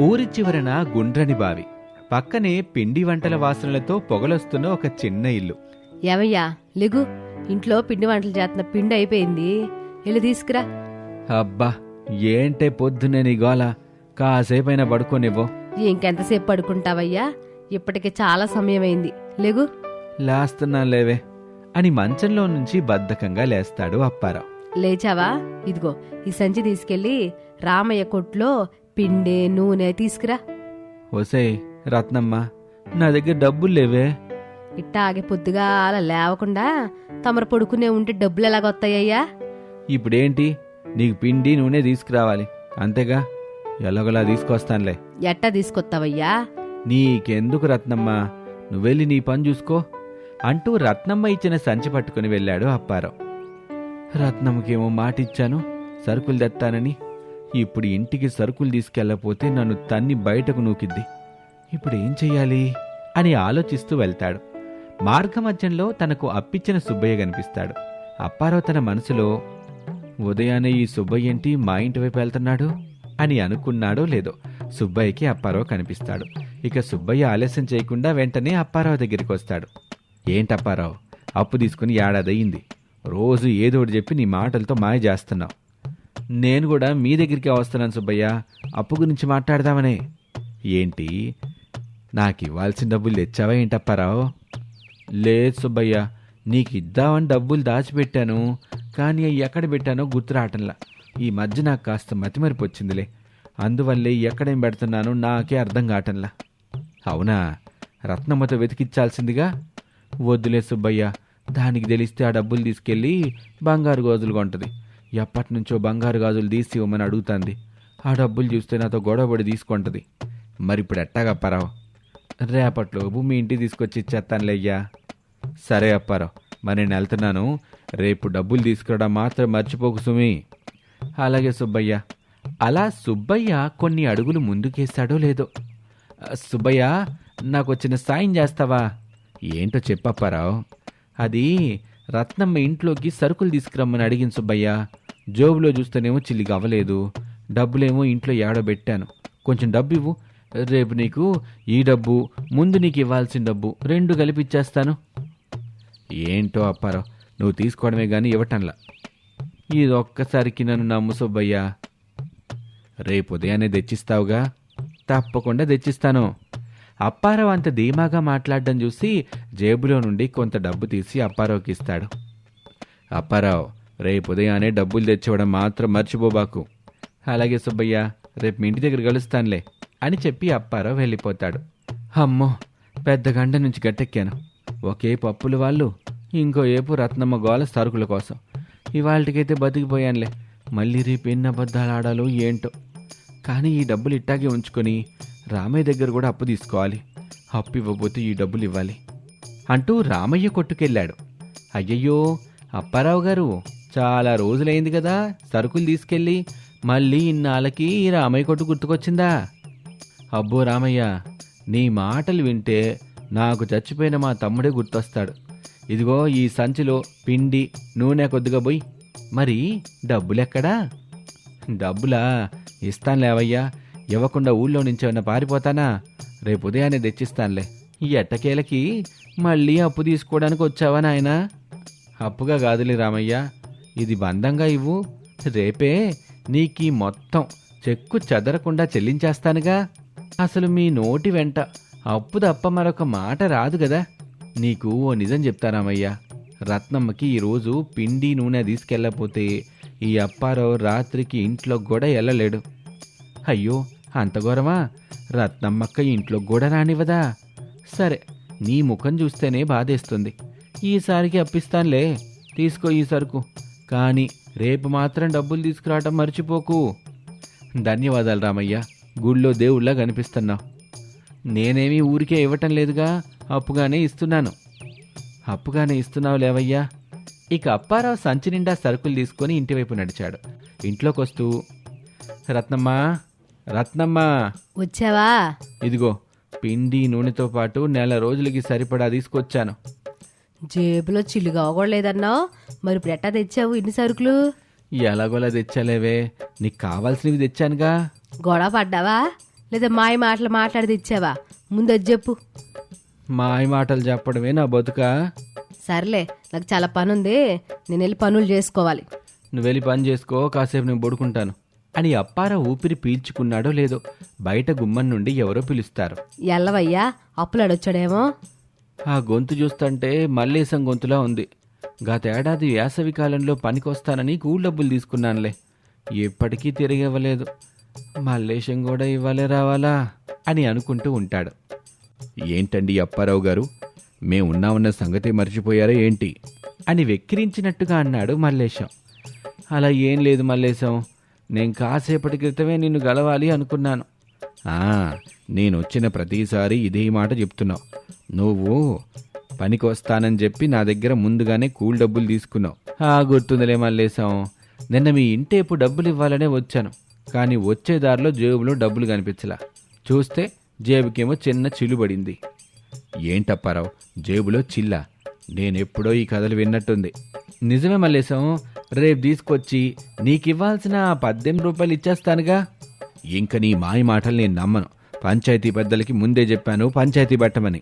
ఊరి చివరన గుండ్రని బావి. పక్కనే పిండి వంటల వాసనలతో పొగలొస్తున్న ఒక చిన్న ఇల్లు. ఏమయ్యా లెగు. ఇంట్లో పిండి వంటలు చేస్తున్న పిండి అయిపోయింది. వెళ్ళి తీసుకురా. అబ్బా ఏంటే పొద్దునే నీ గోల? కాసేపైనా పడుకోనివ్వు. ఇంకెంతసేపు పడుకుంటావయ్యా? ఇప్పటికి చాలా సమయం అయింది లెగు. లేస్తున్నా లేవే అని మంచంలో నుంచి బద్ధకంగా లేస్తాడు అప్పారావు. లేచావా? ఇదిగో ఈ సంచి తీసుకెళ్ళి రామయ్య కొట్లో పిండి నూనె తీసుకురా. ఒసేయ్ రత్నమ్మ నా దగ్గర డబ్బులు లేవే. ఇట్టాగే పొద్దుగా అలా లేవకుండా తమరు పడుకునే ఉంటే డబ్బులు ఎలాగొస్తాయ్యా ఇప్పుడేంటి? నీకు పిండి నూనె తీసుకురావాలి. అంతేగా? ఎలాగోలా తీసుకొస్తానులే. ఎట్టా తీసుకొస్తావయ్యా నీకెందుకు రత్నమ్మ? నువ్వెళ్ళి నీ పని చూసుకో. అంటూ రత్నమ్మ ఇచ్చిన సంచి పట్టుకుని వెళ్ళాడు అప్పారావు. రత్నమ్మకేమో మాట ఇచ్చాను సరుకులు తెత్తానని. ఇప్పుడు ఇంటికి సరుకులు తీసుకెళ్ళకపోతే నన్ను తన్ని బయటకు నూకిద్ది. ఇప్పుడు ఏం చెయ్యాలి? అని ఆలోచిస్తూ వెళ్తాడు. మార్గమధ్యంలో తనకు అప్పిచ్చిన సుబ్బయ్య కనిపిస్తాడు. అప్పారావు తన మనసులో ఉదయాన్నే ఈ సుబ్బయ్య ఏంటి మా ఇంటి వైపు వెళ్తున్నాడు? అని అనుకున్నాడో లేదో సుబ్బయ్యకి అప్పారావు కనిపిస్తాడు. ఇక సుబ్బయ్య ఆలస్యం చేయకుండా వెంటనే అప్పారావు దగ్గరికి వస్తాడు. ఏంటప్పారావు అప్పు తీసుకుని ఏడాది అయ్యింది రోజు ఏదో ఒకటి చెప్పి నీ మాటలతో మాయ చేస్తున్నావు. నేను కూడా మీ దగ్గరికి వస్తున్నాను సుబ్బయ్య. అప్పు గురించి మాట్లాడదామనే. ఏంటి? నాకు ఇవ్వాల్సిన డబ్బులు తెచ్చావా ఏంటప్పారావు లేదు సుబ్బయ్య నీకు ఇద్దామని డబ్బులు దాచిపెట్టాను. కానీ అవి ఎక్కడ పెట్టానో గుర్తురావటంలా ఈ మధ్య నాకు కాస్త మతిమరిపి వచ్చిందిలే. అందువల్లే ఎక్కడేం పెడుతున్నానో నాకే అర్థం కావటంలా. అవునా? రత్నమ్మతో వెతికిచ్చాల్సిందిగా? వద్దులే సుబ్బయ్య దానికి తెలిస్తే ఆ డబ్బులు తీసుకెళ్ళి బంగారు గాజులు కొంటది. ఎప్పటి నుంచో బంగారు గాజులు తీసి ఇవ్వమని అడుగుతుంది. ఆ డబ్బులు చూస్తే నాతో గొడవపడి తీసుకుంటుంది. మరి ఇప్పుడు ఎట్టాగా అప్పారావు? రేపట్లోపు మీ ఇంటికి తీసుకొచ్చి ఇచ్చేస్తానులేయ్యా. సరే అప్పారావు మరి నేను వెళ్తున్నాను. రేపు డబ్బులు తీసుకురావడం మాత్రం మర్చిపోకు సుమి. అలాగే సుబ్బయ్య. అలా సుబ్బయ్య కొన్ని అడుగులు ముందుకేశాడో లేదో. సుబ్బయ్య నాకు వచ్చిన సాయం చేస్తావా? ఏంటో చెప్పప్పారావు అది రత్నమ్మ ఇంట్లోకి సరుకులు తీసుకురమ్మని అడిగింది సుబ్బయ్య. జోబులో చూస్తేనేమో చిల్లిగా అవ్వలేదు. డబ్బులేమో ఇంట్లో ఏడబెట్టాను. కొంచెం డబ్బు ఇవ్వు రేపు నీకు ఈ డబ్బు ముందు నీకు ఇవ్వాల్సిన డబ్బు రెండు కలిపి ఇచ్చేస్తాను ఏంటో అప్పారావు నువ్వు తీసుకోవడమే కానీ ఇవ్వటంలా. ఇది ఒక్కసారికి నన్ను నమ్ము సుబ్బయ్యా. రేపు ఉదయాన్నే తెచ్చిస్తావుగా? తప్పకుండా తెచ్చిస్తాను. అప్పారావు అంత ధీమాగా మాట్లాడడం చూసి జేబులో నుండి కొంత డబ్బు తీసి అప్పారావుకి ఇస్తాడు అప్పారావు రేపు ఉదయాన్నే డబ్బులు తెచ్చివ్వడం మాత్రం మర్చిపోబాకు అలాగే సుబ్బయ్య రేపు మీ ఇంటి దగ్గర కలుస్తానులే అని చెప్పి అప్పారావు వెళ్ళిపోతాడు. అమ్మో పెద్ద గంట నుంచి గట్టెక్కాను. ఒకే పప్పులు వాళ్ళు ఇంకో ఏపు రత్నమ్మ గోల సరుకుల కోసం. ఇవాళకైతే బతికిపోయానులే. మళ్ళీ రేపు ఎన్ని అబద్ధాలు ఆడాలో ఏంటో. కానీ ఈ డబ్బులు ఇట్టాగే ఉంచుకొని రామయ్య దగ్గర కూడా అప్పు తీసుకోవాలి. అప్పు ఇవ్వబోతే ఈ డబ్బులు ఇవ్వాలి. అంటూ రామయ్య కొట్టుకెళ్ళాడు. అయ్యయ్యో అప్పారావు గారు చాలా రోజులైంది కదా. సరుకులు తీసుకెళ్ళి మళ్ళీ ఇన్నాళ్ళకి ఈ రామయ్య కొట్టు గుర్తుకొచ్చిందా? అబ్బో రామయ్య నీ మాటలు వింటే నాకు చచ్చిపోయిన మా తమ్ముడే గుర్తొస్తాడు. ఇదిగో ఈ సంచిలో పిండి నూనె కొద్దిగా పోయి. మరి డబ్బులెక్కడా? డబ్బులా? ఇస్తానులేవయ్యా ఇవ్వకుండా ఊళ్ళో నుంచి ఏమన్నా పారిపోతానా? రేపు ఉదయాన్నే తెచ్చిస్తానులే. ఎట్టకేలకి మళ్ళీ అప్పు తీసుకోవడానికి వచ్చావా నాయనా? అప్పుగా కాదులే రామయ్య. ఇది బంధంగా ఇవ్వు. రేపే నీకీ మొత్తం చెక్కు చెదరకుండా చెల్లించేస్తానుగా. అసలు మీ నోటి వెంట అప్పు తప్ప మరొక మాట రాదు కదా నీకు ఓ నిజం చెప్తారామయ్యా రత్నమ్మకి ఈరోజు పిండి నూనె తీసుకెళ్ళకపోతే ఈ అప్పారావు రాత్రికి ఇంట్లో కూడా వెళ్ళలేడు అయ్యో అంత ఘోరమా? రత్నమ్మక్క ఇంట్లో కూడా రానివ్వదా? సరే నీ ముఖం చూస్తేనే బాధేస్తుంది. ఈసారికి అప్పిస్తానులే. తీసుకో ఈ సరుకు. కానీ రేపు మాత్రం డబ్బులు తీసుకురావటం మర్చిపోకు. ధన్యవాదాలు రామయ్య. గుళ్ళో దేవుళ్ళ కనిపిస్తున్నావు నేనేమీ ఊరికే ఇవ్వటం లేదుగా అప్పుగానే ఇస్తున్నాను. అప్పుగానే ఇస్తున్నావు లేవయ్యా. ఇక అప్పారావు సంచి నిండా సరుకులు తీసుకొని ఇంటివైపు నడిచాడు. ఇంట్లోకి వస్తూ రత్నమ్మా రత్నమ్మా. వచ్చావా? ఇదిగో పిండి నూనెతో పాటు నెల రోజులకి సరిపడా తీసుకొచ్చాను. జేబులో చిల్లుగా అవ్వలేదన్నావు మరి ఇప్పుడు ఎట్టా తెచ్చావు ఇన్ని సరుకులు? ఎలాగోలా తెచ్చాలేవే. నీకు కావాల్సినవి తెచ్చానుగా. గొడవ పడ్డావా? లేదా మాయ మాటలు మాట్లాడి తెచ్చావా? ముందు చెప్పు. మాయ మాటలు చెప్పడమే నా బతుక? సర్లే నాకు చాలా పని ఉంది నేను వెళ్ళి పనులు చేసుకోవాలి. నువ్వు వెళ్ళి పని చేసుకో కాసేపు నేను పడుకుంటాను. అని అప్పార ఊపిరి పీల్చుకున్నాడో లేదో బయట గుమ్మం నుండి ఎవరో పిలుస్తారు. ఎల్లవయ్యా అప్పులాడొచ్చాడేమో. ఆ గొంతు చూస్తుంటే మల్లేశం గొంతులా ఉంది. గతేడాది వేసవి కాలంలో పనికొస్తానని కూల్ డబ్బులు తీసుకున్నానులే. ఎప్పటికీ తిరిగి ఇవ్వలేదు మల్లేశం కూడా ఇవ్వలే రావాలా అని అనుకుంటూ ఉంటాడు. ఏంటండి అప్పారావు గారు? మేమున్నామన్న సంగతి మర్చిపోయారా ఏంటి? అని వెక్కిరించినట్టుగా అన్నాడు మల్లేశం. అలా ఏం లేదు మల్లేశం. నేను కాసేపటి క్రితమే నిన్ను గలవాలి అనుకున్నాను. నేను వచ్చిన ప్రతిసారి ఇదే మాట చెప్తున్నావు. నువ్వు పనికి వస్తానని చెప్పి నా దగ్గర ముందుగానే కూల్ డబ్బులు తీసుకున్నావు. ఆ గుర్తుందిలే మల్లేశం. నిన్న మీ ఇంటేపు డబ్బులు ఇవ్వాలనే వచ్చాను. కానీ వచ్చే దారిలో జేబులో డబ్బులు కనిపించలా. చూస్తే జేబుకేమో చిన్న చిలుబడింది ఏంటప్పారావు జేబులో చిల్ల. నేనెప్పుడో ఈ కథలు విన్నట్టుంది. నిజమే మల్లేశం రేపు తీసుకొచ్చి నీకివ్వాల్సిన ఇవ్వాల్సిన పద్దెనిమిది రూపాయలు ఇచ్చేస్తానుగా. ఇంక నీ మాయ మాటలు నేను నమ్మను. పంచాయతీ పెద్దలకి ముందే చెప్పాను పంచాయతీ పెట్టమని.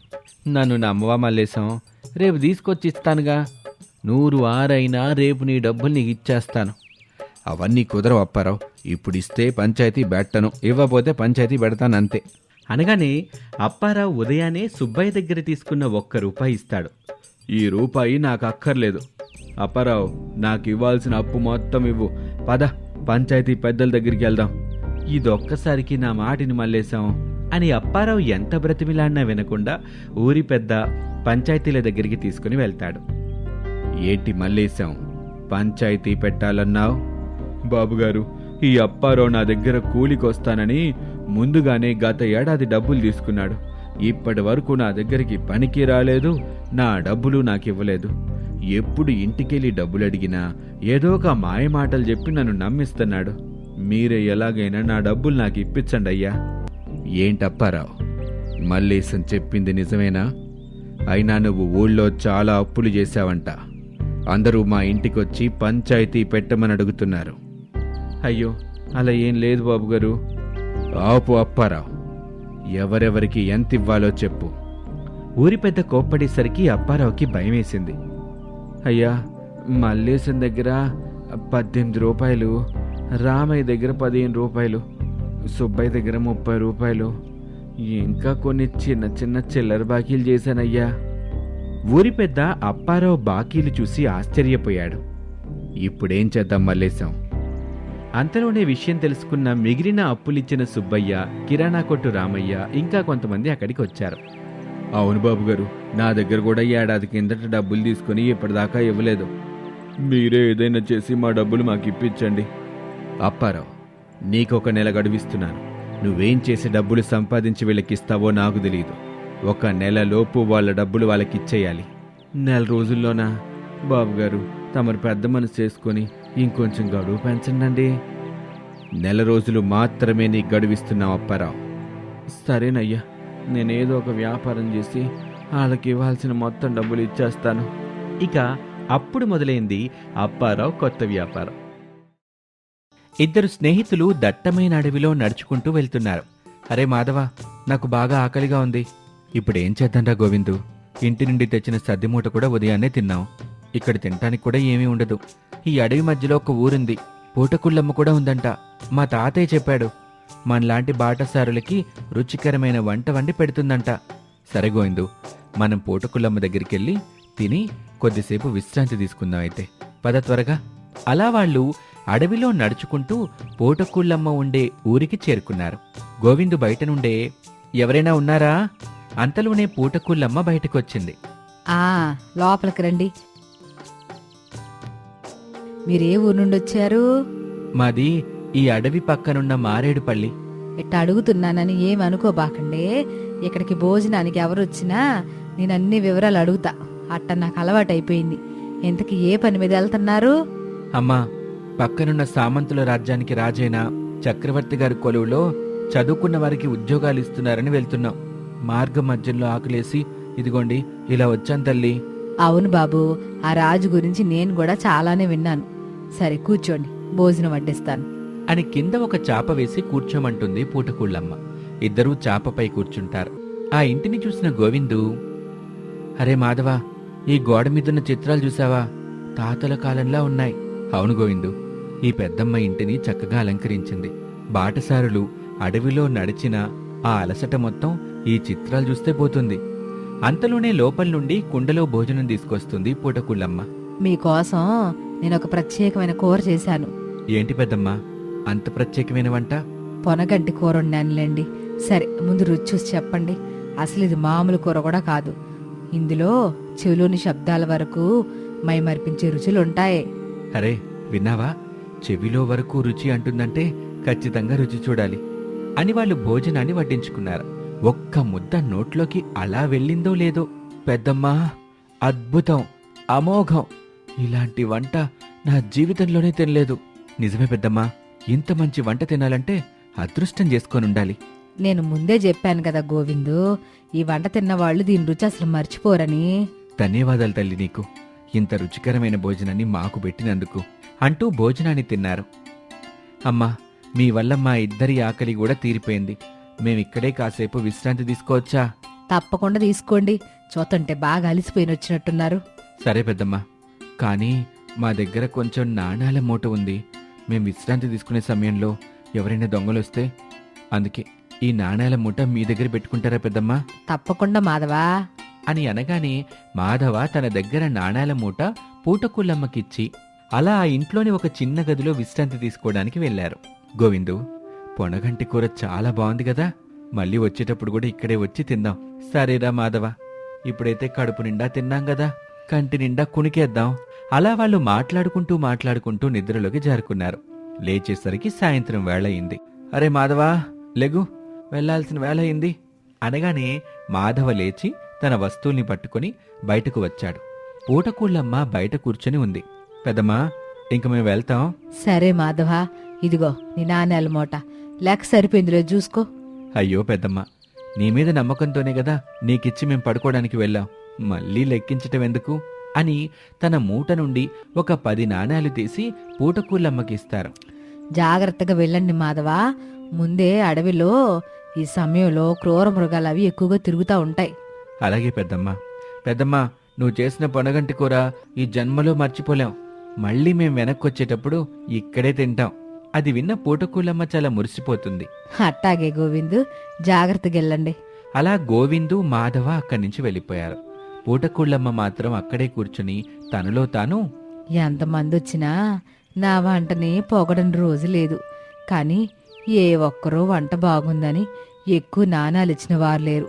నన్ను నమ్మవా మల్లేశం? రేపు తీసుకొచ్చి ఇస్తానుగా నూరు ఆరైనా రేపు నీ డబ్బులు నీకు ఇచ్చేస్తాను. అవన్నీ కుదరవు అప్పారావు. ఇప్పుడు ఇస్తే పంచాయతీ పెట్టను. ఇవ్వకపోతే పంచాయతీ పెడతాను అంతే. అనగానే అప్పారావు ఉదయాన్నే సుబ్బయ్య దగ్గర తీసుకున్న ఒక్క రూపాయి ఇస్తాడు. ఈ రూపాయి నాకు అక్కర్లేదు. అప్పారావు నాకు ఇవ్వాల్సిన అప్పు మొత్తం ఇవ్వు. పద పంచాయతీ పెద్దల దగ్గరికి వెళ్దాం. ఇదొక్కసారికి నా మాటిని మళ్ళేశాం అని అప్పారావు ఎంత బ్రతిమిలాడినా వినకుండా ఊరి పెద్ద పంచాయతీల దగ్గరికి తీసుకుని వెళ్తాడు. ఏంటి మళ్ళేశాం? పంచాయతీ పెట్టాలన్నావు? బాబుగారు ఈ అప్పారావు నా దగ్గర కూలికొస్తానని ముందుగానే గత ఏడాది డబ్బులు తీసుకున్నాడు. ఇప్పటి వరకు నా దగ్గరికి పనికి రాలేదు నా డబ్బులు నాకు ఇవ్వలేదు ఎప్పుడు ఇంటికెళ్ళి డబ్బులు అడిగినా ఏదో ఒక మాయ మాటలు చెప్పి నన్ను నమ్మిస్తున్నాడు. మీరే ఎలాగైనా నా డబ్బులు నాకు ఇప్పించండి అయ్యా. ఏంటప్పారావు? మల్లేశం చెప్పింది నిజమేనా? అయినా నువ్వు ఊళ్ళో చాలా అప్పులు చేశావంట. అందరూ మా ఇంటికొచ్చి పంచాయతీ పెట్టమని అడుగుతున్నారు. అయ్యో అలా ఏం లేదు బాబు గారు ఆపు అప్పారావు. ఎవరెవరికి ఎంత ఇవ్వాలో చెప్పు. ఊరి పెద్ద కోప్పడేసరికి అప్పారావుకి భయమేసింది. అయ్యా మల్లేశం దగ్గర పద్దెనిమిది రూపాయలు రామయ్య దగ్గర పదిహేను రూపాయలు సుబ్బయ్య దగ్గర ముప్పై రూపాయలు ఇంకా కొన్ని చిన్న చిన్న చిల్లర బాకీలు చేశానయ్యా. ఊరి పెద్ద అప్పారావు బాకీలు చూసి ఆశ్చర్యపోయాడు. ఇప్పుడేం చేద్దాం మల్లేశం? అంతలోనే విషయం తెలుసుకున్న మిగిలిన అప్పులిచ్చిన సుబ్బయ్య కిరాణా కొట్టు రామయ్య ఇంకా కొంతమంది అక్కడికి వచ్చారు. అవును బాబు గారు నా దగ్గర కూడా ఏడాది కిందట డబ్బులు తీసుకుని ఇప్పటిదాకా ఇవ్వలేదు. మీరే ఏదైనా చేసి మా డబ్బులు మాకు ఇప్పించండి అప్పారావు నీకొక నెల గడువిస్తున్నాను. నువ్వేం చేసి డబ్బులు సంపాదించి వీళ్ళకిస్తావో నాకు తెలియదు ఒక నెల లోపు వాళ్ళ డబ్బులు వాళ్ళకిచ్చేయాలి. నెల రోజుల్లోనా? బాబుగారు తమరు పెద్ద మనసు చేసుకొని ఇంకొంచెం గడువు పెంచండి నెల రోజులు మాత్రమే నీకు గడువిస్తున్నావు అప్పారావు. సరేనయ్యా నేనేదో ఒక వ్యాపారం చేసి వాళ్ళకి ఇవ్వాల్సిన మొత్తం డబ్బులు ఇచ్చేస్తాను. ఇక అప్పుడు మొదలైంది అప్పారావు కొత్త వ్యాపారం. ఇద్దరు స్నేహితులు దట్టమైన అడవిలో నడుచుకుంటూ వెళ్తున్నారు. అరే మాధవ నాకు బాగా ఆకలిగా ఉంది. ఇప్పుడేం చేద్దాంరా గోవిందు? ఇంటి నుండి తెచ్చిన సద్ది మూట కూడా ఉదయాన్నే తిన్నాం. ఇక్కడ తినటానికి కూడా ఏమీ ఉండదు. ఈ అడవి మధ్యలో ఒక ఊరుంది. పూటకుళ్ళమ్మ కూడా ఉందంట. మా తాతయ్య చెప్పాడు. మనలాంటి బాటసారులకి రుచికరమైన వంట వండి పెడుతుందంట. సరే గోవిందు మనం పూటకుళ్ళమ్మ దగ్గరికి వెళ్ళి తిని కొద్దిసేపు విశ్రాంతి తీసుకుందాం అయితే. పద త్వరగా. అలా వాళ్ళు అడవిలో నడుచుకుంటూ పూటకుళ్ళమ్మ ఉండే ఊరికి చేరుకున్నారు. గోవిందు బయట నుండే ఎవరైనా ఉన్నారా? అంతలోనే పూటకుళ్ళమ్మ బయటకొచ్చింది. ఆ లోపలికి రండి. మీరు ఏ ఊరు నుండి వచ్చారు? మాది ఈ అడవి పక్కనున్న మారేడుపల్లి. ఇట్ట అడుగుతున్నానని ఏం అనుకోబాకండే. ఇక్కడికి భోజనానికి ఎవరు వచ్చినా నేను అన్ని వివరాలు అడుగుతా. అట్ట నాకు అలవాటైపోయింది. ఇంతకి ఏ పని మీద వెళ్తున్నారు అమ్మా పక్కనున్న సామంతుల రాజ్యానికి రాజైన చక్రవర్తి గారి కొలువులో చదువుకున్న వారికి ఉద్యోగాలు ఇస్తున్నారని వెళ్తున్నాం. మార్గం మధ్యలో ఆకలేసి ఇదిగోండి ఇలా వచ్చాను తల్లి. అవును బాబు ఆ రాజు గురించి నేను కూడా చాలానే విన్నాను. సరే కూర్చోండి భోజనం వడ్డిస్తాను. అని కింద ఒక చాప వేసి కూర్చోమంటుంది పూటకూళ్ళమ్మ. ఇద్దరూ చాపపై కూర్చుంటారు. ఆ ఇంటిని చూసిన గోవిందు అరే మాధవ ఈ గోడ మీదున్న చిత్రాలు చూసావా? తాతల కాలంలా ఉన్నాయి. అవును గోవిందు. ఈ పెద్దమ్మ ఇంటిని చక్కగా అలంకరించింది. బాటసారులు అడవిలో నడిచిన ఆ అలసట మొత్తం ఈ చిత్రాలు చూస్తే పోతుంది. అంతలోనే లోపల నుండి కుండలో భోజనం తీసుకొస్తుంది పూటకుళ్ళమ్మ. మీకోసం నేను ఒక ప్రత్యేకమైన కూర చేశాను. ఏంటి పెద్దమ్మ? అంత ప్రత్యేకమైన వంట? పొనగంటి కూర వండానులేండి. సరే ముందు రుచి చూసి చెప్పండి. అసలు ఇది మామూలు కూర కూడా కాదు. ఇందులో చెవిలోని శబ్దాల వరకు మైమర్పించే రుచులు ఉంటాయి అరే విన్నావా? చెవిలో వరకు రుచి అంటుందంటే ఖచ్చితంగా రుచి చూడాలి అని వాళ్ళు భోజనాన్ని వడ్డించుకున్నారు. ఒక్క ముద్ద నోట్లోకి అలా వెళ్ళిందో లేదో పెద్దమ్మా అద్భుతం అమోఘం. ఇలాంటి వంట నా జీవితంలోనే తినలేదు. నిజమే పెద్దమ్మా ఇంత మంచి వంట తినాలంటే అదృష్టం చేసుకొని ఉండాలి నేను ముందే చెప్పాను కదా గోవిందు ఈ వంట తిన్న వాళ్ళు దీని రుచి అసలు మర్చిపోరని. ధన్యవాదాలు తల్లి నీకు. ఇంత రుచికరమైన భోజనాన్ని మాకు పెట్టినందుకు. అంటూ భోజనాన్ని తిన్నారు. అమ్మా మీ వల్ల మా ఇద్దరి ఆకలి కూడా తీరిపోయింది. మేమిక్కడే కాసేపు విశ్రాంతి తీసుకోవచ్చా? తప్పకుండా తీసుకోండి. చూస్తుంటే బాగా అలిసిపోయిన వచ్చినట్టున్నారు. సరే పెద్దమ్మా. కానీ మా దగ్గర కొంచెం నాణాల మూట ఉంది. మేం విశ్రాంతి తీసుకునే సమయంలో ఎవరైనా దొంగలు వస్తే? అందుకే ఈ నాణాల మూట మీ దగ్గర పెట్టుకుంటారా పెద్దమ్మా? తప్పకుండా మాధవా. అని అనగానే మాధవ తన దగ్గర నాణాల మూట పూటకుళ్ళమ్మకిచ్చి అలా ఆ ఇంట్లోని ఒక చిన్న గదిలో విశ్రాంతి తీసుకోవడానికి వెళ్ళారు గోవిందు పొనగంటి కూర చాలా బాగుంది కదా. మళ్ళీ వచ్చేటప్పుడు కూడా ఇక్కడే వచ్చి తిందాం. సరేరా మాధవ ఇప్పుడైతే కడుపు నిండా తిన్నాం కదా. కంటి నిండా కునికేద్దాం. అలా వాళ్ళు మాట్లాడుకుంటూ మాట్లాడుకుంటూ నిద్రలోకి జారుకున్నారు. లేచేసరికి సాయంత్రం వేళ అయింది అరే మాధవా లెగు వెళ్ళాల్సిన వేళ అయింది. అనగానే మాధవ లేచి తన వస్తువుల్ని పట్టుకొని బయటకు వచ్చాడు. పూటకూళ్ళమ్మ బయట కూర్చొని ఉంది. పెద్దమ్మా ఇంక మేము వెళ్తాం. సరే మాధవా ఇదిగో నీ నాణ్యాల మూట. లెక్క సరిపోయిందిలే చూసుకో అయ్యో పెద్దమ్మ నీ మీద నమ్మకంతోనే కదా నీకిచ్చి మేం పడుకోవడానికి వెళ్ళాం. మళ్ళీ లెక్కించటం ఎందుకు? అని తన మూట నుండి ఒక పది నాణాలు తీసి పూటకూళ్ళమ్మకి ఇస్తారు. జాగ్రత్తగా వెళ్ళండి మాధవా. ముందే అడవిలో ఈ సమయంలో క్రూర మృగాలు అవి ఎక్కువగా తిరుగుతూ ఉంటాయి. అలాగే పెద్దమ్మ. పెద్దమ్మ నువ్వు చేసిన పొనగంటి కూర ఈ జన్మలో మర్చిపోలేం. మళ్ళీ మేం వెనక్కొచ్చేటప్పుడు ఇక్కడే తింటాం. అది విన్న పూటకూలమ్మ చాలా మురిసిపోతుంది. అట్టాగే గోవిందు జాగ్రత్తగా వెళ్ళండి. అలా గోవిందు మాధవ అక్కడి నుంచి వెళ్ళిపోయారు. పూటకూళ్ళమ్మ మాత్రం అక్కడే కూర్చుని తనలో తాను ఎంతమంది వచ్చినా నా వంటని పొగడని రోజు లేదు. కానీ ఏ ఒక్కరూ వంట బాగుందని ఎక్కువ నాణాలు ఇచ్చిన వారు లేరు.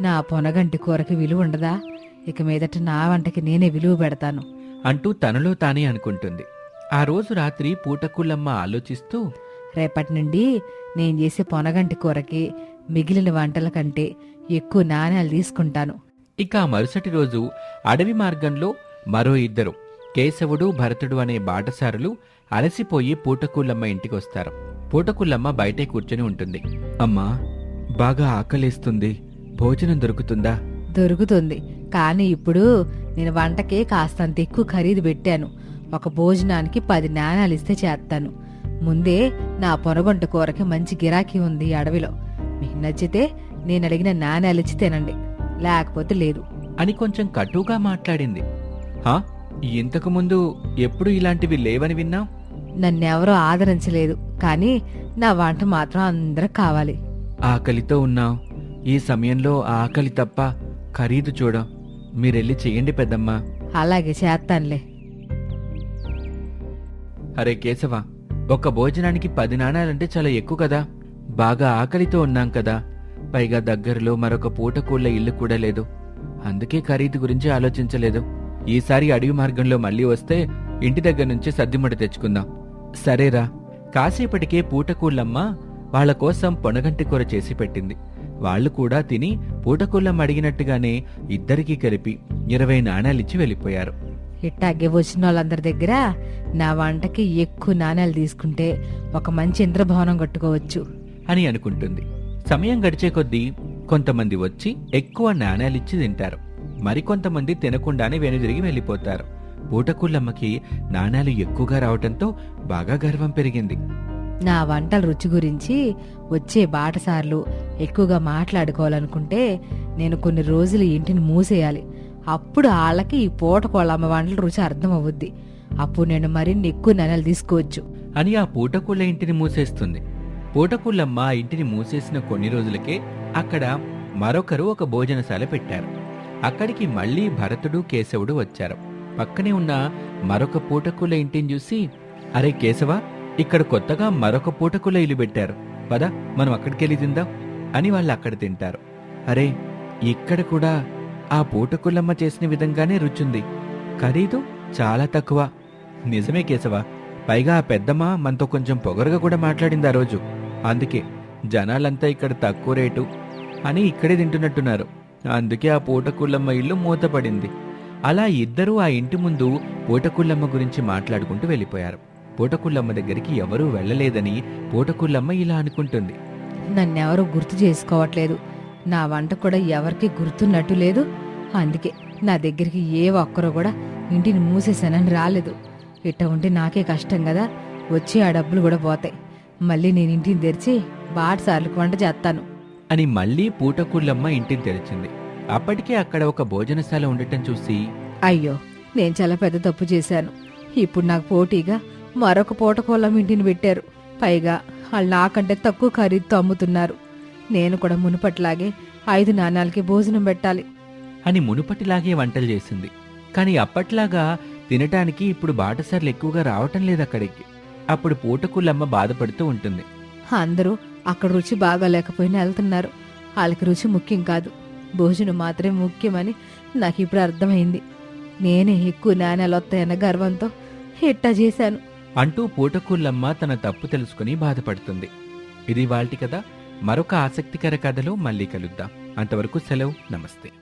నా పొనగంటి కూరకి విలువ ఉండదా? ఇక మీదట నా వంటకి నేనే విలువ పెడతాను. అంటూ తనలో తానే అనుకుంటుంది. ఆ రోజు రాత్రి పూటకూళ్ళమ్మ ఆలోచిస్తూ రేపటి నుండి నేను చేసే పొనగంటి కూరకి మిగిలిన వంటల కంటే ఎక్కువ నాణ్యాలు తీసుకుంటాను. ఇక ఆ మరుసటి రోజు అడవి మార్గంలో మరో ఇద్దరు కేశవుడు భరతుడు అనే బాటసారులు అలసిపోయి పూటకూళ్ళమ్మ ఇంటికొస్తారు. పూటకూళ్ళమ్మ బయటే కూర్చొని ఉంటుంది. అమ్మా బాగా ఆకలిస్తుంది. భోజనం దొరుకుతుందా? దొరుకుతుంది. కానీ ఇప్పుడు నేను వంటకి కాస్తంత ఎక్కువ ఖరీదు పెట్టాను. ఒక భోజనానికి పది నాణాలు ఇస్తే చేస్తాను. ముందే నా పొనగొంట కూరకి మంచి గిరాకీ ఉంది అడవిలో. మీకు నచ్చితే నేను అడిగిన నాణాలు ఇచ్చి తినండి. లేకపోతే లేదు. అని కొంచెం కటుగా మాట్లాడింది. హా? ఇంతకు ముందు ఎప్పుడు ఇలాంటివి లేవని విన్నాం నన్నెవరూ ఆదరించలేదు. కానీ నా వంట మాత్రం అందరూ కావాలి. ఆకలితో ఉన్నాం ఈ సమయంలో ఆకలి తప్ప ఖరీదు చూడం. మీరెళ్ళి చెయ్యండి పెద్దమ్మా. అలాగే చేస్తానులే. అరే కేశవ ఒక భోజనానికి పది నాణాలంటే చాలా ఎక్కువ కదా. బాగా ఆకలితో ఉన్నాం కదా. పైగా దగ్గరలో మరొక పూటకూళ్ళ ఇల్లు కూడా లేదు. అందుకే ఖరీదు గురించి ఆలోచించలేదు. ఈసారి అడవి మార్గంలో మళ్ళీ వస్తే ఇంటి దగ్గర నుంచి సద్దిమట తెచ్చుకుందాం. సరేరా కాసేపటికే పూటకూళ్ళమ్మ వాళ్ళ కోసం పొనగంటి కూర చేసి పెట్టింది. వాళ్ళు కూడా తిని పూటకూళ్ళమ్మ అడిగినట్టుగానే ఇద్దరికీ కలిపి ఇరవై నాణాలిచ్చి వెళ్ళిపోయారు. ఇట్టాగే వచ్చిన వాళ్ళందరి దగ్గర నా వంటకి ఎక్కువ నాణ్యాలు తీసుకుంటే ఒక మంచి ఇంద్రభవనం కట్టుకోవచ్చు. అని అనుకుంటుంది. సమయం గడిచే కొద్దీ కొంతమంది వచ్చి ఎక్కువ నాణేలిచ్చి తింటారు. మరికొంతమంది తినకుండానే వెనుదిరిగి వెళ్ళిపోతారు. పూటకుళ్ళమ్మకి నాణేలు ఎక్కువగా రావటంతో బాగా గర్వం పెరిగింది. నా వంటల రుచి గురించి వచ్చే బాటసార్లు ఎక్కువగా మాట్లాడుకోవాలనుకుంటే నేను కొన్ని రోజులు ఇంటిని మూసేయాలి. అప్పుడు వాళ్ళకి ఈ పూటకోళ్ళమ్మ వంటల రుచి అర్థమవుద్ది అప్పుడు నేను మరిన్ని ఎక్కువ నెలలు తీసుకోవచ్చు. అని ఆ పూటకూళ్ళ ఇంటిని మూసేస్తుంది. పూటకూళ్ళమ్మ ఇంటిని మూసేసిన కొన్ని రోజులకే అక్కడ మరొకరు ఒక భోజనశాల పెట్టారు. అక్కడికి మళ్ళీ భరతుడు కేశవుడు వచ్చారు. పక్కనే ఉన్న మరొక పూటకూళ్ళ ఇంటిని చూసి అరే కేశవా ఇక్కడ కొత్తగా మరొక పూటకూల ఇల్లు పెట్టారు. పద మనం అక్కడికెళ్ళి తిందాం అని వాళ్ళు అక్కడ తింటారు. అరే ఇక్కడ కూడా ఆ పూటకుల్లమ్మ చేసిన విధంగానే రుచుంది. ఖరీదు చాలా తక్కువ. నిజమే కేశవ పైగా ఆ పెద్దమ్మ మనతో కొంచెం పొగరుగా కూడా మాట్లాడింది ఆ రోజు. అందుకే జనాలంతా ఇక్కడ తక్కువ రేటు అని ఇక్కడే తింటున్నట్టున్నారు. అందుకే ఆ పూటకుళ్ళమ్మ ఇల్లు మూతపడింది. అలా ఇద్దరూ ఆ ఇంటి ముందు పూటకుళ్ళమ్మ గురించి మాట్లాడుకుంటూ వెళ్ళిపోయారు. పూటకుళ్ళమ్మ దగ్గరికి ఎవరూ వెళ్ళలేదని పూటకుళ్ళమ్మ ఇలా అనుకుంటుంది. నన్నెవరూ గుర్తు చేసుకోవట్లేదు. నా వంట కూడా ఎవరికి గుర్తున్నట్టు లేదు. అందుకే నా దగ్గరికి ఏ ఒక్కరూ కూడా ఇంటిని మూసేశానని రాలేదు. ఇట్ట ఉంటే నాకే కష్టం కదా. వచ్చి ఆ డబ్బులు కూడా పోతాయి. మళ్ళీ నేను ఇంటిని తెరిచి బాటసార్లకు వంట చేస్తాను. అని మళ్ళీ పూటకుళ్ళమ్మ ఇంటిని తెరిచింది. అప్పటికే అక్కడ ఒక భోజనశాల ఉండటం చూసి అయ్యో నేను చాలా పెద్ద తప్పు చేశాను. ఇప్పుడు నాకు పోటీగా మరొక పూటకోళ్ళం ఇంటిని పెట్టారు. పైగా వాళ్ళు నాకంటే తక్కువ ఖరీదుతో అమ్ముతున్నారు. నేను కూడా మునుపట్లాగే ఐదు నాణాలకి భోజనం పెట్టాలి. అని మునుపటిలాగే వంటలు చేసింది. కానీ అప్పట్లాగా తినటానికి ఇప్పుడు బాటసార్లు ఎక్కువగా రావటం లేదు అక్కడికి. అప్పుడు పూటకుళ్ళమ్మ బాధపడుతూ ఉంటుంది. అందరూ అక్కడ రుచి బాగా లేకపోయినా వెళ్తున్నారు. వాళ్ళకి రుచి ముఖ్యం కాదు. భోజనం మాత్రమే ముఖ్యమని నాకు ఇప్పుడు అర్థమైంది. నేనే ఎక్కువ నాణ్యాలు వస్తాయన్న గర్వంతో ఇట్టా చేశాను. అంటూ పూటకుళ్ళమ్మ తన తప్పు తెలుసుకుని బాధపడుతుంది. ఇది వాళ్ళటి కదా మరొక ఆసక్తికర కథలో మళ్ళీ కలుద్దాం. అంతవరకు సెలవు. నమస్తే.